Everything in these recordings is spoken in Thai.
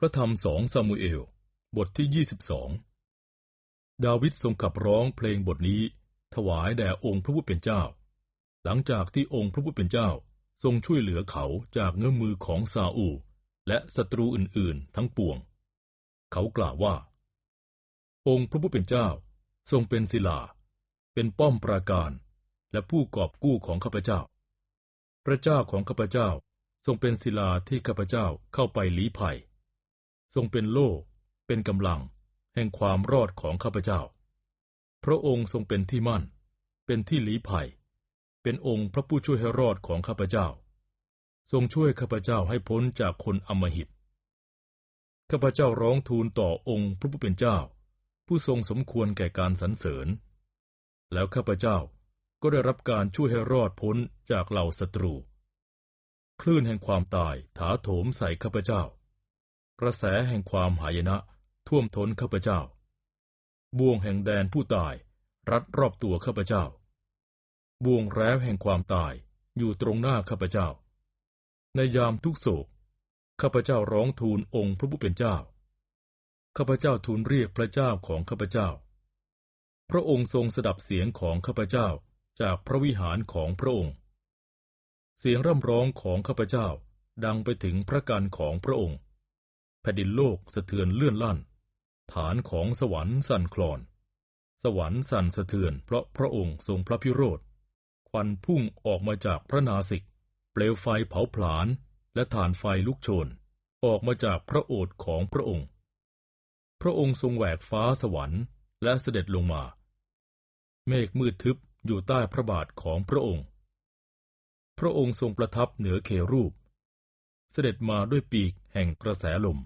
พระธรรมสองซามูเอล บทที่ 22 ดาวิดทรงขับร้องเพลงบทนี้ ถวายแด่องค์พระผู้เป็นเจ้า หลังจากที่องค์พระผู้เป็นเจ้าทรงช่วยเหลือเขาจากเงื้อมือของซาอูและศัตรูอื่นๆ ทั้งปวง เขากล่าวว่า องค์พระผู้เป็นเจ้าทรงเป็นศิลา เป็นป้อมปราการ และผู้กอบกู้ของข้าพเจ้า พระเจ้าของข้าพเจ้าทรงเป็นศิลาที่ข้าพเจ้าเข้าไปลี้ภัย ทรงเป็นโล่เป็นกำลัง แห่งความรอดของข้าพเจ้า พระองค์ทรงเป็นที่มั่น เป็นที่ลี้ภัย เป็นองค์พระผู้ช่วยให้รอดของข้าพเจ้า ทรงช่วยข้าพเจ้าให้พ้นจากคนอมหิตข้าพเจ้าร้องทูลต่อองค์พระผู้เป็นเจ้า ผู้ทรงสมควรแก่การสรรเสริญ แล้วข้าพเจ้าก็ได้รับการช่วยให้รอดพ้นจากเหล่าศัตรู คลื่นแห่งความตายถาโถมใส่ข้าพเจ้า กระแสแห่งความหายนะท่วมท้นข้าพเจ้า บ่วงแห่งแดนผู้ตาย รัดรอบตัวข้าพเจ้า บ่วงแร้แห่งความตายอยู่ตรงหน้าข้าพเจ้า ในยามทุกโศก ข้าพเจ้าร้องทูลองค์พระผู้เป็นเจ้า ข้าพเจ้าทูลเรียกพระเจ้าของข้าพเจ้า พระองค์ทรงสดับเสียงของข้าพเจ้าจากพระวิหารของพระองค์ เสียงร่ำร้องของข้าพเจ้าดังไปถึงพระการของพระองค์ แผ่นดินโลกสะเทือนเลื่อนลั่น ฐานของสวรรค์สั่นคลอน สวรรค์สั่นสะเทือนเพราะพระองค์ทรงพระพิโรธ ควันพุ่งออกมาจากพระนาสิก เปลวไฟเผาผลาญและฐานไฟลุกโชน ออกมาจากพระโอษฐ์ของพระองค์ พระองค์ทรงแหวกฟ้าสวรรค์และเสด็จลงมา เมฆมืดทึบอยู่ใต้พระบาทของพระองค์ พระองค์ทรงประทับเหนือเครูป เสด็จมาด้วยปีกแห่งกระแสลม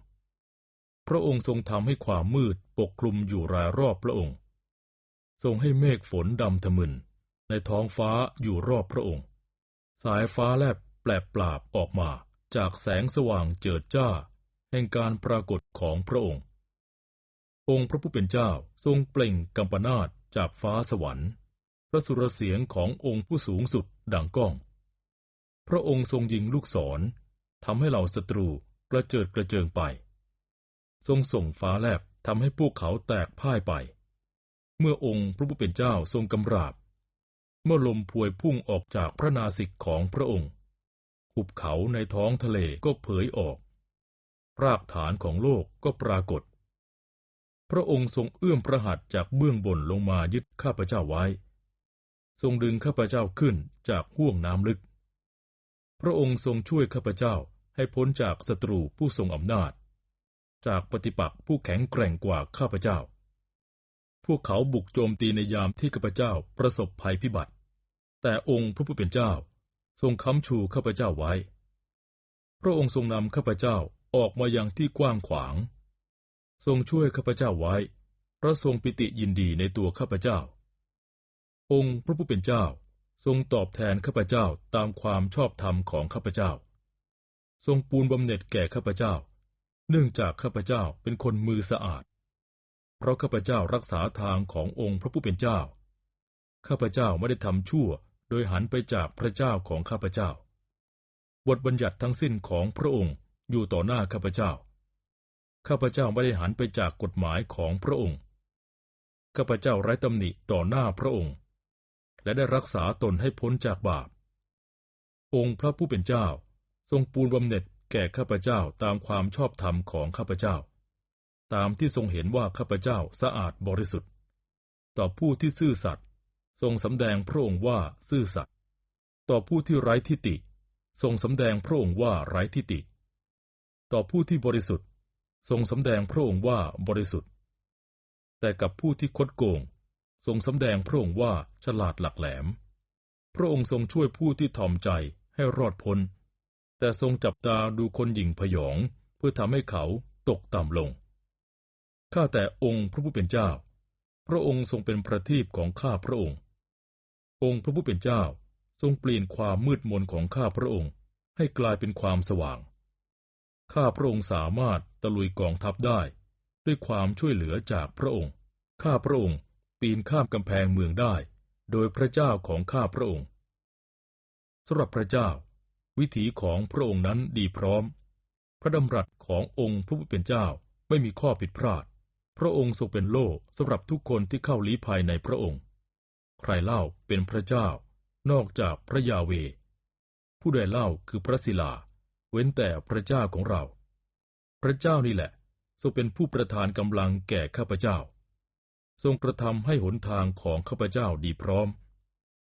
พระองค์ทรงทำให้ความมืดปกคลุมอยู่รายรอบพระองค์ ทรงให้เมฆฝนดำทะมึน ในท้องฟ้าอยู่รอบพระองค์ สายฟ้าแลบแปลบปราบออกมาจากแสงสว่างเจิดจ้า แห่งการปรากฏของพระองค์ องค์พระผู้เป็นเจ้าทรงเปล่งกัมปนาตจากฟ้าสวรรค์ พระสุรเสียงขององค์ผู้สูงสุดดังก้อง พระองค์ทรงยิงลูกศร ทำให้เหล่าศัตรูกระเจิดกระเจิงไป ทรงส่งฟ้าแลบทำให้พวกเขาแตกพ่ายไป เมื่อองค์พระผู้เป็นเจ้าทรงกำราบ เมื่อลมพวยพุ่งออกจากพระนาสิกของพระองค์ หุบเขาในท้องทะเลก็เผยออก รากฐานของโลกก็ปรากฏ พระองค์ทรงเอื้อมพระหัตถ์จากเบื้องบนลงมายึดข้าพเจ้าไว้ ทรงดึงข้าพเจ้าขึ้นจากห่วงน้ำลึก พระองค์ทรงช่วยข้าพเจ้า ให้พ้นจากศัตรูผู้ทรงอำนาจ จากปฏิปักษ์ผู้แข็งแกร่งกว่าข้าพเจ้า พวกเขาบุกโจมตีในยามที่ข้าพเจ้าประสบภัยพิบัติ แต่องค์พระผู้เป็นเจ้าทรงค้ำชูข้าพเจ้าไว้ พระองค์ทรงนำข้าพเจ้าออกมายังที่กว้างขวาง ทรงช่วยข้าพเจ้าไว้พระทรงปิติยินดีในตัวข้าพเจ้า องค์พระผู้เป็นเจ้าทรงตอบแทนข้าพเจ้าตามความชอบธรรมของข้าพเจ้า ทรงปูนบำเหน็จแก่ข้าพเจ้า เนื่องจากข้าพเจ้าเป็นคนมือสะอาด เพราะข้าพเจ้ารักษาทางขององค์พระผู้เป็นเจ้า ข้าพเจ้าไม่ได้ทำชั่ว โดยหันไปจากพระเจ้าของข้าพเจ้า บทบัญญัติทั้งสิ้นของพระองค์อยู่ต่อหน้าข้าพเจ้า ข้าพเจ้าไม่ได้หันไปจากกฎหมายของพระองค์ ข้าพเจ้าไร้ตำหนิต่อหน้าพระองค์ และได้รักษาตนให้พ้นจากบาป องค์พระผู้เป็นเจ้า ทรงปูนบำเหน็จแก่ข้าพเจ้าตามความชอบธรรมของข้าพเจ้า ตามที่ทรงเห็นว่าข้าพเจ้าสะอาดบริสุทธิ์ ต่อผู้ที่ซื่อสัตย์ทรงสำแดงพระองค์ว่าซื่อสัตย์ต่อผู้ที่ไร้ทิฏฐิทรงสำแดงพระองค์ว่าไร้ทิฏฐิต่อผู้ที่บริสุทธิ์ ทรงสำแดงพระองค์ว่าบริสุทธิ์ แต่กับผู้ที่คดโกง ทรงสำแดงพระองค์ว่าฉลาดหลักแหลม พระองค์ทรงช่วยผู้ที่ถ่อมใจให้รอดพ้น แต่ทรงจับตาดูคนหญิงพยอง เพื่อทำให้เขาตกต่ำลง ข้าแต่องค์พระผู้เป็นเจ้า พระองค์ทรงเป็นประทีปของข้าพระองค์ องค์พระผู้เป็นเจ้าทรงเปลี่ยนความมืดมนของข้าพระองค์ ให้กลายเป็นความสว่าง ข้าพระองค์สามารถตะลุยกองทัพได้ ด้วยความช่วยเหลือจากพระองค์ ข้าพระองค์ปีนข้ามกำแพงเมืองได้ โดยพระเจ้าของข้าพระองค์สำหรับพระเจ้า วิถีของพระองค์นั้นดีพร้อม พระดำรัสขององค์พระผู้เป็นเจ้าไม่มีข้อผิดพลาด พระองค์ทรงเป็นโล่สำหรับทุกคนที่เข้าลี้ภัยในพระองค์ ใครเล่าเป็นพระเจ้า นอกจากพระยาเว ผู้ใดเล่าคือพระศิลา เว้นแต่พระเจ้าของเรา พระเจ้านี่แหละทรงเป็นผู้ประทานกำลังแก่ข้าพเจ้า ทรงกระทำให้หนทางของข้าพเจ้าดีพร้อม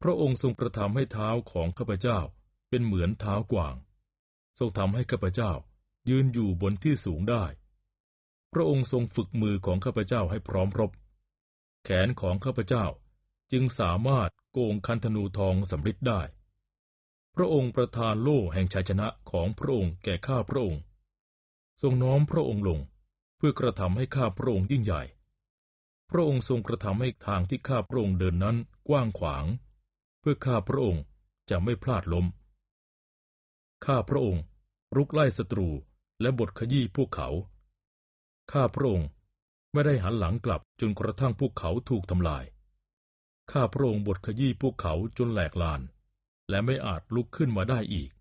พระองค์ทรงกระทำให้เท้าของข้าพเจ้า เป็นเหมือนเท้ากวาง ทรงทำให้ข้าพเจ้ายืนอยู่บนที่สูงได้ พระองค์ทรงฝึกมือของข้าพเจ้าให้พร้อมรบ แขนของข้าพเจ้าจึงสามารถโกงคันธนูทองสำริดได้ พระองค์ประทานโล่แห่งชัยชนะของพระองค์แก่ข้าพระองค์ ทรงน้อมพระองค์ลงเพื่อกระทำให้ข้าพระองค์ยิ่งใหญ่ พระองค์ทรงกระทำให้ทางที่ข้าพระองค์เดินนั้นกว้างขวาง เพื่อข้าพระองค์จะไม่พลาดล้ม ข้าพระองค์รุกไล่ศัตรูและบทขยี้พวกเขา ข้าพระองค์ไม่ได้หันหลังกลับจนกระทั่งพวกเขาถูกทำลาย ข้าพระองค์บทขยี้พวกเขาจนแหลกลาน และไม่อาจลุกขึ้นมาได้อีก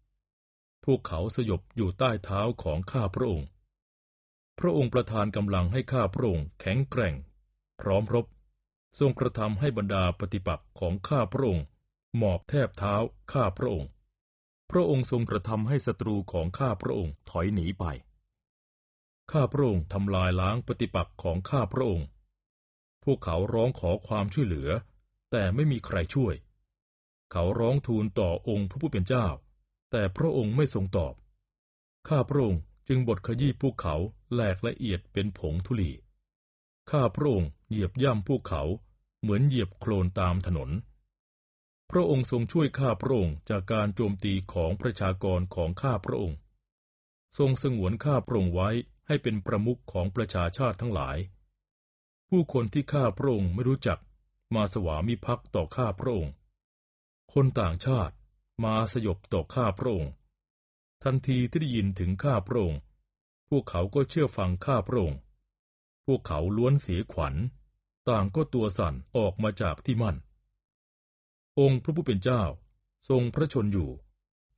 พวกเขาสยบอยู่ใต้เท้าของข้าพระองค์ พระองค์ประทานกำลังให้ข้าพระองค์แข็งแกร่ง พร้อมรบ ทรงกระทำให้บรรดาปฏิปักษ์ของข้าพระองค์หมอบแทบเท้าข้าพระองค์ พระองค์ทรงกระทำให้ศัตรูของข้าพระองค์ถอยหนีไป ข้าพระองค์ทำลายล้างปฏิปักษ์ของข้าพระองค์ พวกเขาร้องขอความช่วยเหลือ แต่ไม่มีใครช่วย เขาร้องทูลต่อองค์พระผู้เป็นเจ้า แต่พระองค์ไม่ทรงตอบ ข้าพระองค์จึงบทขยี้พวกเขาแหลกละเอียดเป็นผงธุลีข้าพระองค์เหยียบย่ำพวกเขาเหมือนเหยียบโคลนตามถนน พระองค์ทรงช่วยข้าพระองค์จากการโจมตีของประชากรของข้าพระองค์ ทรงสงวนข้าพระองค์ไว้ให้เป็นประมุขของประชาชาติทั้งหลาย ผู้คนที่ข้าพระองค์ไม่รู้จักมาสวามิภักดิ์ต่อข้าพระองค์ คนต่างชาติมาสยบต่อข้าพระองค์ ทันทีที่ได้ยินถึงข้าพระองค์ พวกเขาก็เชื่อฟังข้าพระองค์ พวกเขาล้วนเสียขวัญ ต่างก็ตัวสั่นออกมาจากที่มั่น องค์พระผู้เป็นเจ้า ทรงพระชนอยู่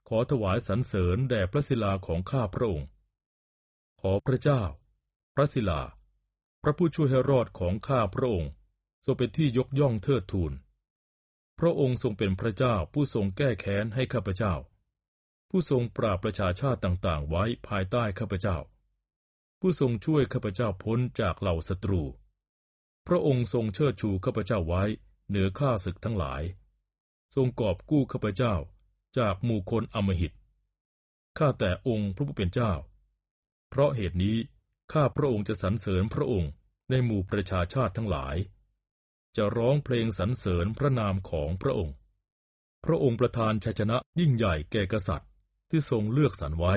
ขอถวายสรรเสริญแด่พระศิลาของข้าพระองค์ ขอพระเจ้า พระศิลา พระผู้ช่วยให้รอดของข้าพระองค์ ทรงเป็นที่ยกย่องเทิดทูน พระองค์ทรงเป็นพระเจ้าผู้ทรงแก้แค้นให้ข้าพเจ้า ผู้ทรงปราบประชาชาติต่างๆ ไว้ภายใต้ข้าพเจ้า ผู้ทรงช่วยข้าพเจ้าพ้นจากเหล่าศัตรู พระองค์ทรงเชิดชูข้าพเจ้าไว้เหนือข้าศึกทั้งหลาย ทรงกอบกู้ข้าพเจ้าจากหมู่คนอมหิต ข้าแต่องค์พระผู้เป็นเจ้า เพราะเหตุนี้ข้าพระองค์จะสรรเสริญพระองค์ในหมู่ประชาชาติทั้งหลาย จะร้องเพลงสรรเสริญพระนามของพระองค์ พระองค์ประทานชัยชนะยิ่งใหญ่แก่กษัตริย์ที่ทรงเลือกสรรไว้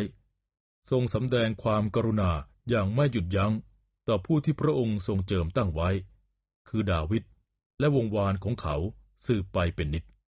ทรงสำแดงความกรุณาอย่างไม่หยุดยัง้งต่อผู้ที่พระองค์ทรงเจิมตั้งไว้ คือดาวิดและวงวานของเขาสืบไปเป็นนิจ